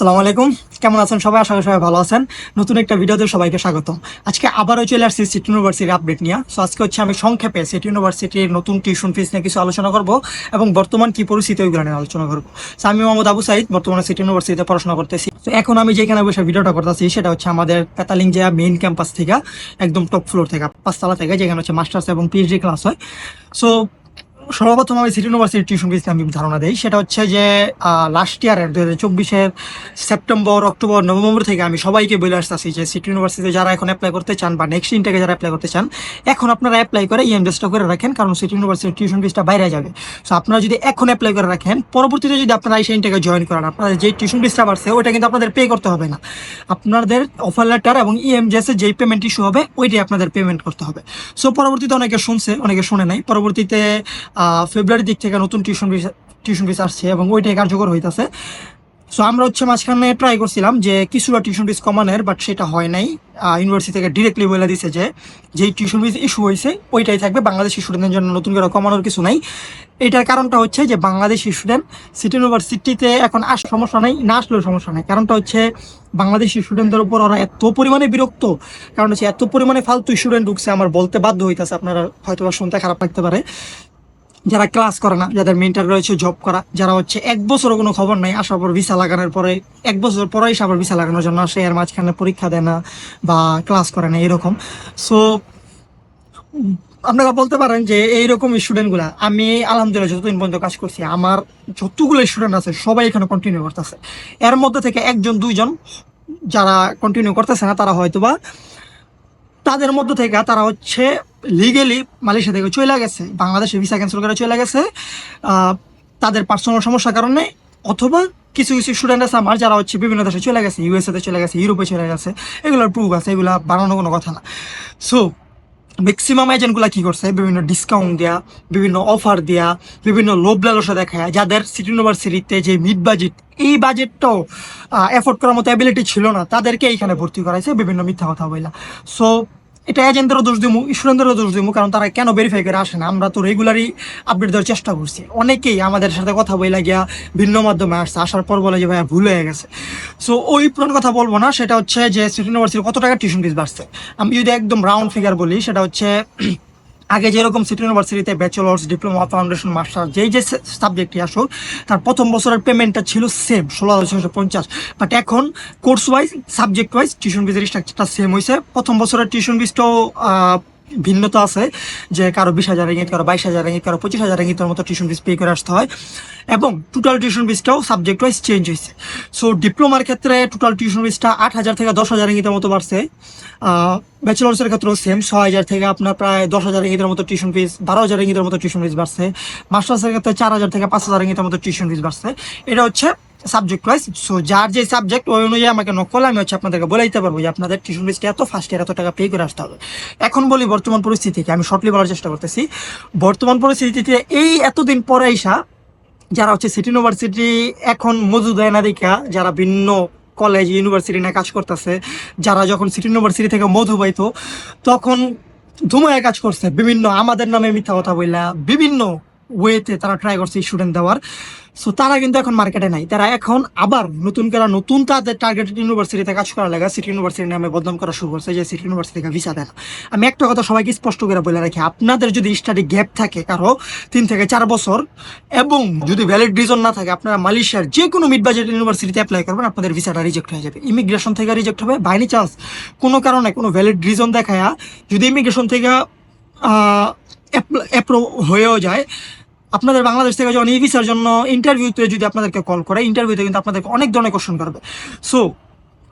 সালাম আলাইকুম। কেমন আছেন সবাই? আশা করি সবাই ভালো আছেন। নতুন একটা ভিডিওতে সবাইকে স্বাগত। আজকে আবারও চলে আসছি সিটি ইউনিভার্সিটির আপডেট নিয়ে। সো আজকে হচ্ছে আমি সংক্ষেপে সিটি ইউনিভার্সিটির নতুন টিউশন ফিস নিয়ে কিছু আলোচনা করব এবং বর্তমান কি পরিস্থিতি ওইগুলো নিয়ে আলোচনা করব। সো আমি মোহাম্মদ আবু সাইদ, বর্তমানে সিটি ইউনিভার্সিটিতে পড়াশোনা করতেছি। তো এখন আমি যেখানে বসে ভিডিওটা করতেছি, সেটা হচ্ছে আমাদের পেতালিং যে মেইন ক্যাম্পাস থেকে, একদম টপ ফ্লোর থেকে, পাঁচতলা থেকে, যেখানে হচ্ছে মাস্টার্স এবং পিএইচডি ক্লাস হয়। সো সর্বপ্রথম আমি সিটি ইউনিভার্সিটির টিউশন আমি ধারণা দেই। সেটা হচ্ছে যে লাস্ট ইয়ারের দু হাজার সেপ্টেম্বর অক্টোবর নভেম্বর থেকে আমি সবাইকে বলে আসতেছি যে, সিটি ইউনিভার্সিটিতে যারা এখন অ্যাপ্লাই করতে চান বা নেক্সট ইনটেকে যারা অ্যাপ্লাই করতে চান, এখন আপনারা অ্যাপ্লাই করে ইএমডেসটা করে রাখেন, কারণ সিটি ইউনিভার্সিটির টিউশন ফিসটা বাইরে যাবে। সো আপনারা যদি এখন অ্যাপ্লাই করে রাখেন, পরবর্তীতে যদি আপনারা এই ইনটেকে জয়েন করেন, আপনাদের যে টিউশন ফিসটা বাড়ছে ওটা কিন্তু আপনাদের পে করতে হবে না। আপনাদের অফার লেটার এবং ইএমজেস এর যেই পেমেন্ট ইস্যু হবে, ওইটাই আপনাদের পেমেন্ট করতে হবে। সো পরবর্তীতে অনেকে শুনছে, অনেকে শুনে নাই। পরবর্তীতে ফেব্রুয়ারি দিক থেকে নতুন টিউশন ফিস টিউশন ফিস আসছে এবং ওইটাই কার্যকর হইতাছে। সো আমরা হচ্ছে মাঝখানে ট্রাই করছিলাম যে কিছুটা টিউশন ফিস কমানোর বাট সেটা হয় নাই। ইউনিভার্সিটি থেকে ডিরেক্টলি বলে দিছে যে, যেই টিউশন ফিস ইস্যু হয়েছে ওইটাই থাকবে। বাংলাদেশি স্টুডেন্টদের জন্য নতুন করে কমানোর কিছু নাই। এটার কারণটা হচ্ছে যে বাংলাদেশি স্টুডেন্ট সিটি ইউনিভার্সিটিতে এখন আস সমস্যা নেই, না আসলেও সমস্যা নেই। কারণটা হচ্ছে বাংলাদেশি স্টুডেন্টদের উপর ওরা এত পরিমাণে বিরক্ত। কারণ হচ্ছে এত পরিমাণে ফালতু স্টুডেন্ট ঢুকছে, আমার বলতে বাধ্য হইতেছে। আপনারা হয়তো বা শুনতে খারাপ লাগতে পারে। যারা ক্লাস করে না, যাদের মেন্টার রয়েছে জব করা, যারা হচ্ছে এক বছরও কোনো খবর নাই, আসার পর ভিসা লাগানোর পরে, এক বছর পরেই আবার ভিসা লাগানোর জন্য আসে, এর মাঝখানে পরীক্ষা দেয় না বা ক্লাস করে না, এরকম। সো আপনারা বলতে পারেন যে এইরকম স্টুডেন্টগুলা আমি আলহামদুলিল্লাহ যতদিন পর্যন্ত কাজ করছি, আমার যতগুলো স্টুডেন্ট আছে, সবাই এখানে কন্টিনিউ করতেছে। এর মধ্যে থেকে একজন, দুইজন যারা কন্টিনিউ করতেছে না, তারা হয়তো বা তাদের মধ্যে থেকে তারা হচ্ছে লিগেলি মালয়েশিয়া থেকে চলে গেছে, বাংলাদেশে ভিসা ক্যান্সেল করে চলে গেছে তাদের পার্সোনাল সমস্যার কারণে অথবা কিছু কিছু স্টুডেন্ট আছে আমার যারা হচ্ছে বিভিন্ন দেশে চলে গেছে ইউএসএ তে চলে গেছে ইউরোপে চলে গেছে, এগুলোর প্রুফ আছে, এগুলা বানানো কোনো কথা না। সো ম্যাক্সিমাম এজেন্টগুলো কী করছে? বিভিন্ন ডিসকাউন্ট দেয়া, বিভিন্ন অফার দেয়া, বিভিন্ন লোভ লালসা দেখায়, যাদের সিটি ইউনিভার্সিটিতে যে মিড বাজেট এই বাজেটটাও এফোর্ড করার মতো অ্যাবিলিটি ছিল না, তাদেরকে এইখানে ভর্তি করাইছে, বিভিন্ন মিথ্যা কথা বইলা। সো এটা এজেন্টেরও দোষ দিব স্টুডেন্টেরও দোষ দিব কারণ তারা কেন ভেরিফাই করে আসে না? আমরা তো রেগুলারই আপডেট দেওয়ার চেষ্টা করছি। অনেকেই আমাদের সাথে কথা বলে গিয়া ভিন্ন মাধ্যমে আসছে, আসার পর বলে যে, ভাইয়া, ভুল হয়ে গেছে। সো ওই পুরনো কথা বলব না, সেটা হচ্ছে যে সিটি ইউনিভার্সিটি কত টাকা টিউশন ফিস বাড়ছে? আমি যদি একদম রাউন্ড ফিগার বলি, সেটা হচ্ছে আগে যেরকম সিটি ইউনিভার্সিটিতে ব্যাচেলার্স, ডিপ্লোমা, ফাউন্ডেশন মাস্টার যেই যে সাবজেক্টটি আসুক, তার প্রথম বছরের পেমেন্টটা ছিল সেম ষোলো হাজার ছশো পঞ্চাশ। বাট এখন course wise subject wise tuition ফিজের স্ট্রাকচারটা সেম হয়েছে প্রথম বছরের টিউশন ফিসটাও ভিন্নতা আছে যে কারও বিশ হাজার রিঙ্গিত, কারও বাইশ হাজার রিঙ্গিত, কারও পঁচিশ হাজার রিঙ্গিতের মতো টিউশন ফিস পে করে আসতে হয় এবং টোটাল টিউশন ফিসটাও সাবজেক্ট ওয়াইজ চেঞ্জ হয়েছে। সো ডিপ্লোমার ক্ষেত্রে টোটাল টিউশন ফিসটা আট হাজার থেকে দশ হাজার রিঙ্গিতের মতো বাড়ছে। ব্যাচেলার্সের ক্ষেত্রেও সেম ছয় হাজার থেকে আপনার প্রায় দশ হাজার রিঙ্গিতের মতো টিউশন ফিস বারো হাজার রিঙ্গিতের মতো টিউশন ফিস বাড়ছে। মাস্টার্সের ক্ষেত্রে চার হাজার থেকে পাঁচ হাজার ইঙ্গিতের মতো টিউশন ফিস বাড়ছে। এটা হচ্ছে সাবজেক্ট ওয়াইজ সো যার যে সাবজেক্ট ওই অনুযায়ী আমাকে নকল আমি হচ্ছে আপনাদেরকে বলে দিতে পারব যে আপনাদের টিউশন ফিসটা এত ফার্স্ট ইয়ার এত টাকা পে করে আসতে হবে। এখন বলি বর্তমান পরিস্থিতিকে, আমি শর্টলি বলার চেষ্টা করতেছি। বর্তমান পরিস্থিতিতে এই এতদিন পরে আইসা যারা হচ্ছে সিটি ইউনিভার্সিটি এখন মজুদ হয় না যারা ভিন্ন কলেজ ইউনিভার্সিটি নিয়ে কাজ করতেছে, যারা যখন সিটি ইউনিভার্সিটি থেকে মধু পাইতো, তখন ধুমায় কাজ করছে। বিভিন্ন আমাদের নামে মিথ্যা কথা বললা বিভিন্ন ওয়েতে তারা ট্রাই করছে স্টুডেন্ট দেওয়ার। সো তারা কিন্তু এখন মার্কেটে নাই। তারা এখন আবার নতুন করে নতুন তাদের টার্গেটেড ইউনিভার্সিটিতে কাজ করা লাগে সিটি ইউনিভার্সিটি নামে বদনাম করা শুরু করছে, যে সিটি ইউনিভার্সিটি থেকে ভিসা দেয়। আমি একটা কথা সবাইকে স্পষ্ট করে বলে রাখি, আপনাদের যদি স্টাডি গ্যাপ থাকে কারও তিন থেকে চার বছর, এবং যদি ভ্যালিড রিজন না থাকে, আপনারা মালয়েশিয়ার যে কোনো মিড বাজেট ইউনিভার্সিটিতে অ্যাপ্লাই করবেন, আপনাদের ভিসাটা রিজেক্ট হয়ে যাবে। ইমিগ্রেশন থেকে রিজেক্ট হবে বাইনি চান্স কোনো কারণে কোনো ভ্যালিড রিজন দেখায়, যদি ইমিগ্রেশন থেকে অ্যাপ্রুভ হয়েও যায়। আপনাদের বাংলাদেশ থেকে যখন ইভিসার ভিসার জন্য ইন্টারভিউতে যদি আপনাদেরকে কল করে ইন্টারভিউতে কিন্তু আপনাদেরকে অনেক ধরনের কোশ্চেন করবে। সো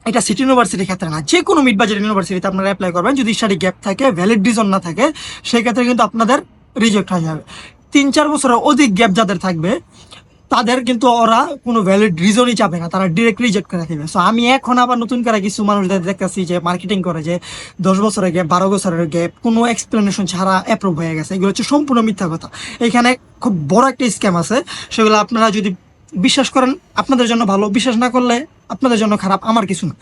এটা সিটি ইউনিভার্সিটির ক্ষেত্রে না যে কোনো মিড বাজেট ইউনিভার্সিটিতে আপনারা অ্যাপ্লাই করবেন। যদি স্টাডি গ্যাপ থাকে ভ্যালিড রিজন না থাকে সেই ক্ষেত্রে কিন্তু আপনাদের রিজেক্ট হয়ে যাবে। তিন চার বছরের অধিক গ্যাপ যাদের থাকবে তাদের কিন্তু ওরা কোনো ভ্যালিড রিজনই চাবে না, তারা ডিরেক্ট রিজেক্ট করে দেবে সো আমি এখন আবার নতুন করে কিছু মানুষদের দেখতেছি যে মার্কেটিং করে যে দশ বছরের গ্যাপ বারো বছরের গ্যাপ কোনো এক্সপ্লেনেশন ছাড়া অ্যাপ্রুভ হয়ে গেছে। এগুলো হচ্ছে সম্পূর্ণ মিথ্যা কথা। এখানে খুব বড় একটা স্ক্যাম আছে। সেগুলো আপনারা যদি বিশ্বাস করেন, আপনাদের জন্য ভালো। বিশ্বাস না করলে আপনাদের জন্য খারাপ। আমার কিছু না।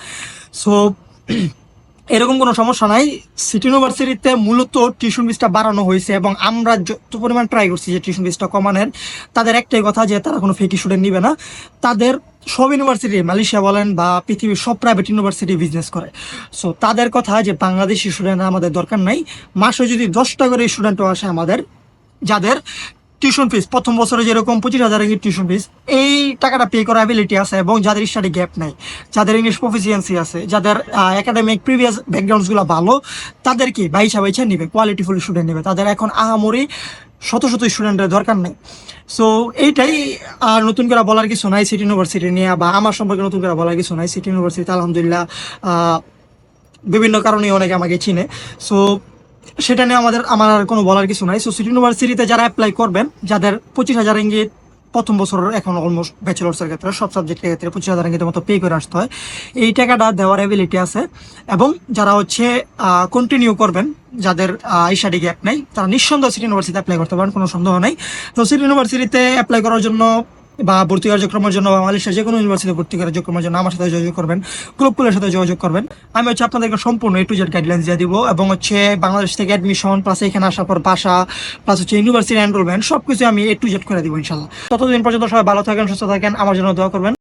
সো এরকম কোনো সমস্যা নাই। সিটি ইউনিভার্সিটিতে মূলত টিউশন ফিসটা বাড়ানো হয়েছে এবং আমরা যত পরিমাণ ট্রাই করছি যে টিউশন ফিসটা কমানোর, তাদের একটাই কথা যে তারা কোনো ফেকি স্টুডেন্ট নিবে না। তাদের সব ইউনিভার্সিটি মালয়েশিয়া বলেন বা পৃথিবীর সব প্রাইভেট ইউনিভার্সিটি বিজনেস করে। সো তাদের কথা যে বাংলাদেশি স্টুডেন্ট আমাদের দরকার নাই, মাসে যদি দশটা করে স্টুডেন্টও আসে আমাদের, যাদের টিউশন ফিস প্রথম বছরে যেরকম পঁচিশ হাজার রিঙ্গিত টিউশন ফিস এই টাকাটা পে করার অ্যাবিলিটি আছে এবং যাদের স্টাডি গ্যাপ নাই, যাদের ইংলিশ প্রফিসিয়েন্সি আছে, যাদের একাডেমিক প্রিভিয়াস ব্যাকগ্রাউন্ডসগুলো ভালো, তাদের কি? বাইচা বাইচা নিবে কোয়ালিটিফুল স্টুডেন্ট নেবে। তাদের এখন আহামরি শত শত স্টুডেন্টের দরকার নেই। সো এইটাই, আর নতুন করে বলার কিছু নাই সিটি ইউনিভার্সিটি নিয়ে, বা আমার সম্পর্কে নতুন করে বলার কিছু নাই সিটি ইউনিভার্সিটি আলহামদুলিল্লাহ বিভিন্ন কারণে অনেকে আমাকে চিনে। সো সেটা নিয়ে আমাদের, আমার আর কোনো বলার কিছু নাই। সো সিটি ইউনিভার্সিটিতে যারা অ্যাপ্লাই করবেন, যাদের পঁচিশ হাজার ইঙ্গিত প্রথম বছর এখন অলমোস্ট ব্যাচেলার্সের ক্ষেত্রে, সব সাবজেক্টের ক্ষেত্রে পঁচিশ হাজার ইঙ্গিতের মতো পে করে আসতে হয়। এই টাকাটা দেওয়ার অ্যাবিলিটি আছে। এবং যারা হচ্ছে কন্টিনিউ করবেন, যাদের আইসাডি গ্যাপ নেই, তারা নিঃসন্দেহ সিটি ইউনিভার্সিটিতে অ্যাপ্লাই করতে পারেন, কোনো সন্দেহ নেই। তো সিটি ইউনিভার্সিটিতে অ্যাপ্লাই করার জন্য বা ভর্তি কার্যক্রমের জন্য বা মালয়েশিয়া যে কোনো ইউনিভার্সিটি ভর্তি কার্যক্রমের জন্য আমার সাথে যোগাযোগ করবেন। গ্রুপগুলোর সাথে যোগাযোগ করবেন। আমি হচ্ছে আপনাদেরকে সম্পূর্ণ এ টু জেড গাইডলাইন দিয়ে দিব এবং হচ্ছে বাংলাদেশ থেকে অ্যাডমিশন প্লাস এখানে আসার পর বাসা প্লাস হচ্ছে ইউনিভার্সিটি এনরোলমেন্ট সব কিছু আমি এ টু জেড করে দিব ইনশাল্লাহ ততদিন পর্যন্ত সবাই ভালো থাকেন, সুস্থ থাকেন। আমার জন্য দোয়া করবেন।